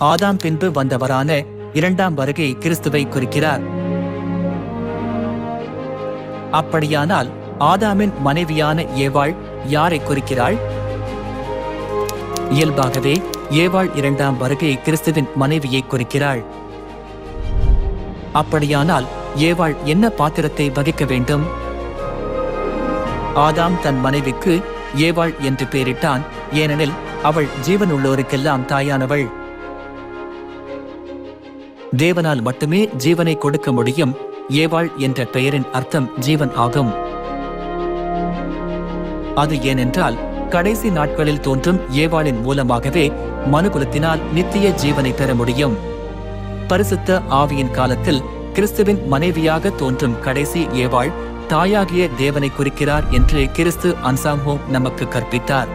ஆதாம் பின்பு வந்தவரான இரண்டாம் வருகை கிறிஸ்துவை குறிக்கிறார். அப்படியானால் ஆதாமின் மனைவியான ஏவாள் யாரை குறிக்கிறாள்? இயல்பாகவே ஏவாள் இரண்டாம் வருகை கிறிஸ்துவின் மனைவியை குறிக்கிறாள். அப்படியானால் ஏவாள் என்ன பாத்திரத்தை வகிக்க வேண்டும்? ஆதாம் தன் மனைவிக்கு ஏவாள் என்று பெயரிட்டான் ஏனெனில் அவள் ஜீவனுள்ளோருக்கெல்லாம் தாயானவள். தேவனால் மட்டுமே ஜீவனை கொடுக்க முடியும். ஏவாள் என்ற பெயரின் அர்த்தம் ஜீவன் ஆகும். அது ஏனென்றால் கடைசி நாட்களில் தோன்றும் ஏவாளின் மூலமாகவே மனுகுலத்தினால் நித்திய ஜீவனை பெற முடியும். பரிசுத்த ஆவியின் காலத்தில் கிறிஸ்துவின் மனைவியாக தோன்றும் கடைசி ஏவாள் தாயாகிய தேவனை குறிக்கிறார் என்று கிறிஸ்து அன்சாங்கோ நமக்கு கற்பித்தார்.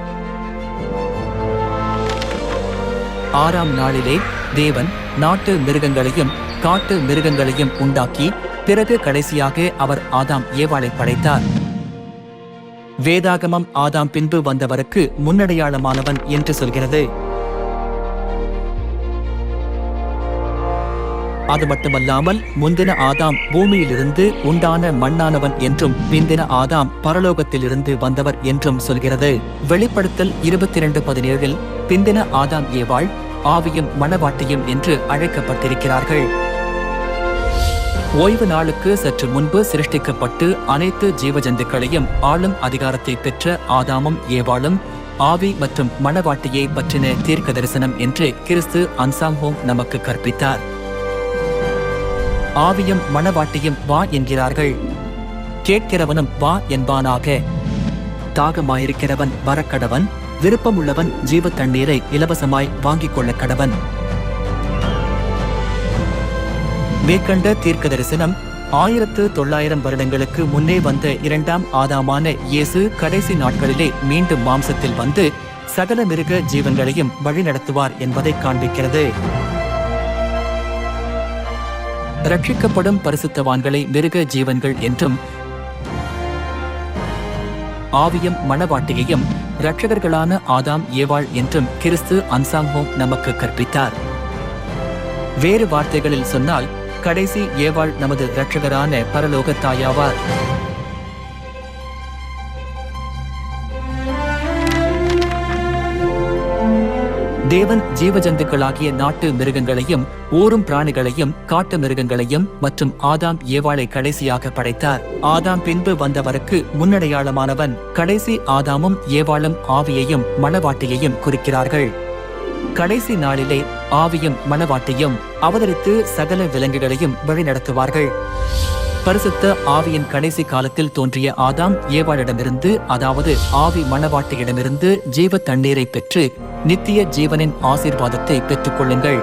ஆறாம் நாளிலே தேவன் நாட்டு மிருகங்களையும் காட்டு மிருகங்களையும் உண்டாக்கி பிறகு கடைசியாக அவர் ஆதாம் ஏவாளை படைத்தார். வேதாகமம் ஆதாம் பின்பு வந்தவருக்கு முன்னடையாளமானவன் என்று சொல்கிறது. அது மட்டுமல்லாமல் முந்தின ஆதாம் பூமியிலிருந்து உண்டான மண்ணானவன் என்றும் பிந்தின ஆதாம் பரலோகத்திலிருந்து வந்தவர் என்றும் சொல்கிறது. வெளிப்படுத்தல் இருபத்தி இரண்டு பதினேழில் பிந்தின ஆதாம் ஏவாள் ஆவியும் மணவாட்டியும் என்று அழைக்கப்பட்டிருக்கிறார்கள். ஓய்வு நாளுக்கு சற்று முன்பு சிருஷ்டிக்கப்பட்டு அனைத்து ஜீவஜந்துக்களையும் ஆளும் அதிகாரத்தை பெற்ற ஆதாமும் ஏவாளும் ஆவி மற்றும் மணவாட்டியை பற்றின தீர்க்க தரிசனம் என்று கிறிஸ்து அன்சாங்கோங் நமக்கு கற்பித்தார். ஆவியும் மணவாட்டியும் வா என்கிறார்கள். கேட்கிறவனும் வா என்பானாக. தாகமாயிருக்கிறவன் வரக்கடவன் விருப்பமுள்ளவன் ஜீவ தண்ணீரை இலவசமாய் வாங்கிக் கொள்ள கடவன். மேற்கண்ட தீர்க்க தரிசனம் ஆயிரத்து தொள்ளாயிரம் வருடங்களுக்கு முன்னே வந்த இரண்டாம் ஆதாமான இயேசு கடைசி நாட்களிலே மீண்டும் மாம்சத்தில் வந்து சகல மிருக ஜீவன்களையும் வழிநடத்துவார் என்பதை காண்பிக்கிறது. ரட்சிக்கப்படும் பரிசுத்தவான்களை மிருக ஜீவன்கள் என்றும் ஆவியும் மணவாட்டியையும் ரட்சகர்களான ஆதாம் ஏவாள் என்றும் கிறிஸ்து அன்சாங்கோம் நமக்கு கற்பித்தார். வேறு வார்த்தைகளில் சொன்னால் கடைசி ஏவாள் நமது இரட்சகரான பரலோக தாயாவார். தேவன் ஜீவஜந்துக்களாகிய நாட்டு மிருகங்களையும் ஊரும் பிராணிகளையும் காட்டு மிருகங்களையும் மற்றும் ஆதாம் ஏவாளை கடைசியாக படைத்தார். ஆதாம் பின்பு வந்தவருக்கு முன்னடையாளமானவன் கடைசி ஆதாமும் ஏவாளும் ஆவியையும் மணவாட்டியையும் குறிக்கிறார்கள். கடைசி நாளிலே ஆவியும் மணவாட்டியும் அவதரித்து சகல விலங்குகளையும் வழிநடத்துவார்கள். பரிசுத்த ஆவியின் கடைசி காலத்தில் தோன்றிய ஆதாம் ஏவாளிடமிருந்து அதாவது ஆவி மணவாட்டியிடமிருந்து ஜீவ தண்ணீரை பெற்று நித்திய ஜீவனின் ஆசீர்வாதத்தை பெற்றுக் கொள்ளுங்கள்